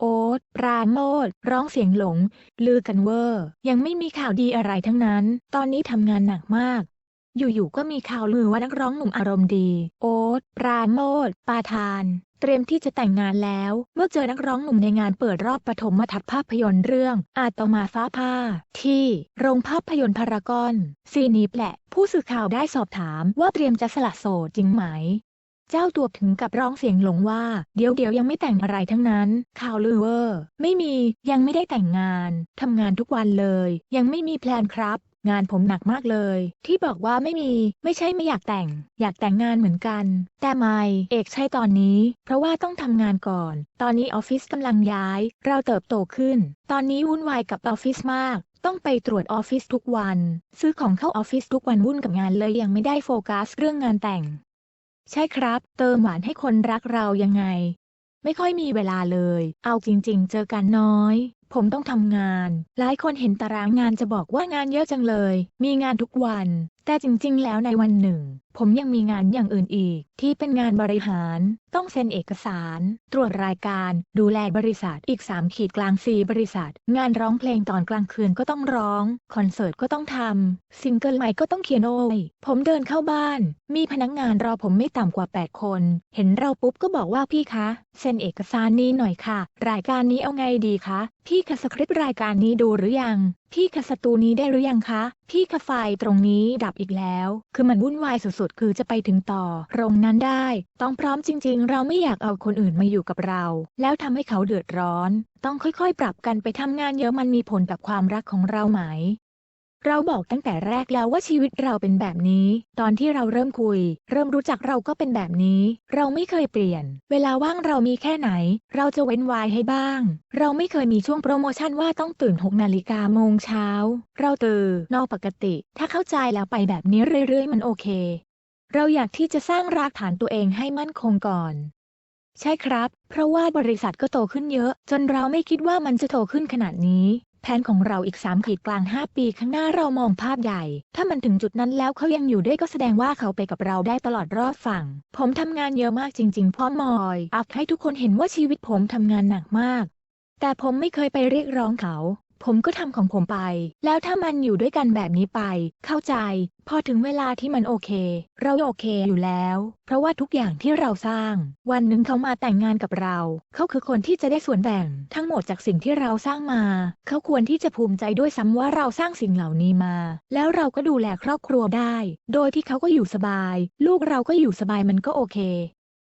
โอ๊ตปราโมทร้องเสียงหลง ลือกันเวอร์ ยังไม่มีข่าวดีอะไรทั้งนั้น ตอนนี้ทำงานหนักมาก อยู่ๆก็มีข่าวลือว่านักร้องหนุ่มอารมณ์ดี โอ๊ตปราโมทปาทาน เตรียมที่จะแต่งงานแล้ว เมื่อเจอนักร้องหนุ่มในงานเปิดรอบปฐมทัศภาพยนตร์เรื่อง อาตมาฟ้าผ้า ที่ โรงภาพยนตร์พารากอน ซีนีแปละ ผู้สื่อข่าวได้สอบถามว่าเตรียมจะสละโสดจริงไหม เจ้าตัวถึงกับร้องเสียงหลงว่า เดี๋ยวเดี๋ยวยังไม่แต่งอะไรทั้งนั้น ข่าวลือเวอร์ ไม่มี ยังไม่ได้แต่งงาน ทำงานทุกวันเลย ยังไม่มีแพลนครับ งานผมหนักมากเลย ที่บอกว่าไม่มี ไม่ใช่ไม่อยากแต่ง อยากแต่งงานเหมือนกัน แต่ไม่เอกใช่ตอนนี้ เพราะว่าต้องทำงานก่อน ตอนนี้ออฟฟิศกำลังย้าย เราเติบโตขึ้น ตอนนี้วุ่นวายกับออฟฟิศมากต้องไปตรวจออฟฟิศทุกวัน ซื้อของเข้าออฟฟิศทุกวันวุ่นกับงานเลยยังไม่ได้โฟกัสเรื่องงานแต่ง ใช่ครับ เติมหวานให้คนรักเรายังไง ไม่ค่อยมีเวลาเลย เอาจริง ๆ เจอกันน้อย ผมต้องทำงาน หลายคนเห็นตารางงานจะบอกว่างานเยอะจังเลย มีงานทุกวัน แต่จริงๆ แล้วในวันหนึ่ง ผมยังมีงานอย่างอื่นอีก ที่เป็นงานบริหาร ต้องเซ็นเอกสาร ตรวจรายการ ดูแลบริษัท อีก 3 ขีดกลางซีบริษัท งานร้องเพลงตอนกลางคืนก็ต้องร้อง คอนเสิร์ตก็ต้องทำ ซิงเกิลใหม่ก็ต้องเขียนโอ้ย ผมเดินเข้าบ้าน มีพนักงานรอผมไม่ต่ำกว่า 8 คน เห็นเราปุ๊บก็บอกว่าพี่คะ เซ็นเอกสารนี้หน่อยค่ะ รายการนี้เอาไงดีคะ พี่คะสคริปต์รายการนี้ดูหรือยัง พี่คะสตูนี้ได้หรือยังคะ พี่คะไฟตรงนี้ดับอีกแล้ว คือมันวุ่นวายสุดๆ คือจะไปถึงต่อตรงนั้นได้ ต้องพร้อมจริงๆ เราไม่อยากเอาคนอื่นมาอยู่กับเรา แล้วทำให้เขาเดือดร้อน ต้องค่อยๆ ปรับกันไปทำงานเยอะมันมีผลกับความรักของเราไหม เราบอกตั้งแต่แรกแล้วว่าชีวิตเราเป็นแบบนี้ ตอนที่เราเริ่มคุย เริ่มรู้จักเราก็เป็นแบบนี้ เราไม่เคยเปลี่ยน เวลาว่างเรามีแค่ไหน เราจะเว้นวายให้บ้าง เราไม่เคยมีช่วงโปรโมชั่นว่าต้องตื่น6นาฬิกาโมงเช้า เราตื่นนอกปกติ ถ้าเข้าใจแล้วไปแบบนี้เรื่อยๆ มันโอเค เราอยากที่จะสร้างรากฐานตัวเองให้มั่นคงก่อนใช่ครับ เพราะว่าบริษัทก็โตขึ้นเยอะ จนเราไม่คิดว่ามันจะโตขึ้นขนาดนี้ แผนของเราอีก 3 ขีดกลาง 5 ปีข้างหน้าเรามองภาพใหญ่ ถ้ามันถึงจุดนั้นแล้วเขายังอยู่ด้วยก็แสดงว่าเขาไปกับเราได้ตลอดรอดฝั่ง ผมทำงานเยอะมากจริง ๆพ่อมอย อัพให้ทุกคนเห็นว่าชีวิตผมทำงานหนักมาก แต่ผมไม่เคยไปเรียกร้องเขา ผมก็ทำของผมไป แล้วถ้ามันอยู่ด้วยกันแบบนี้ไป เข้าใจ พอถึงเวลาที่มันโอเค เราโอเคอยู่แล้ว เพราะว่าทุกอย่างที่เราสร้าง วันหนึ่งเขามาแต่งงานกับเรา เขาคือคนที่จะได้ส่วนแบ่ง ทั้งหมดจากสิ่งที่เราสร้างมา เขาควรที่จะภูมิใจด้วยซ้ำว่าเราสร้างสิ่งเหล่านี้มา แล้วเราก็ดูแลครอบครัวได้ โดยที่เขาก็อยู่สบาย ลูกเราก็อยู่สบายมันก็โอเค